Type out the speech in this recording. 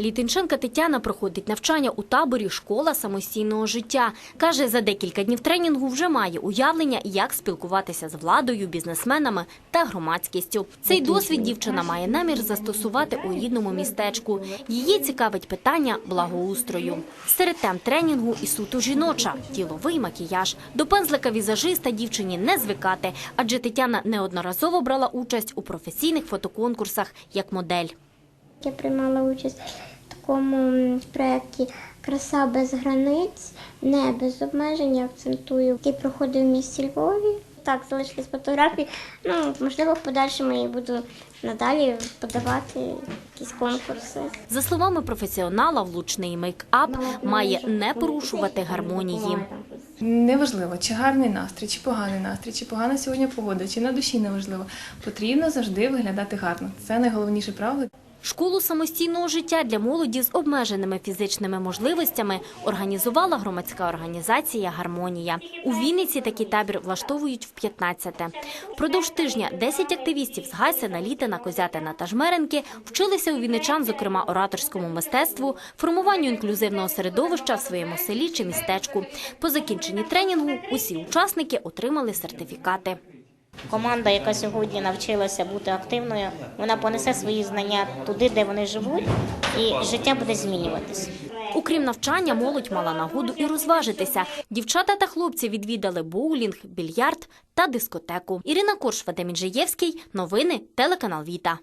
Літинченка Тетяна проходить навчання у таборі Школа самостійного життя. Каже, за декілька днів тренінгу вже має уявлення, як спілкуватися з владою, бізнесменами та громадськістю. Цей досвід дівчина має намір застосувати у рідному містечку. Її цікавить питання благоустрою. Серед тем тренінгу і суто жіноча діловий макіяж. До пензлика візажиста дівчині не звикати, адже Тетяна неодноразово брала участь у професійних фотоконкурсах як модель. Я приймала участь в такому проєкті Краса без границь, не без обмежень, я акцентую, який проходив в місті Львові. Так, залишились фотографії. Ну, можливо, в подальшому я буду надалі подавати якісь конкурси. За словами професіонала, влучний мейкап має не порушувати гармонії. Неважливо, чи гарний настрій, чи поганий настрій, чи погана сьогодні погода, чи на душі неважливо. Потрібно завжди виглядати гарно. Це найголовніше правило. Школу самостійного життя для молоді з обмеженими фізичними можливостями організувала громадська організація Гармонія. У Вінниці такий табір влаштовують в 15-те. Впродовж тижня 10 активістів з Гайсена, Літина, Козятина та Жмеренки вчилися у вінничан, зокрема ораторському мистецтву, формуванню інклюзивного середовища в своєму селі чи містечку. По закінченні тренінгу усі учасники отримали сертифікати. Команда, яка сьогодні навчилася бути активною, вона понесе свої знання туди, де вони живуть, і життя буде змінюватися. Окрім навчання, молодь мала нагоду і розважитися. Дівчата та хлопці відвідали боулінг, більярд та дискотеку. Ірина Корш, Вадим Інжиєвський. Новини телеканал Віта.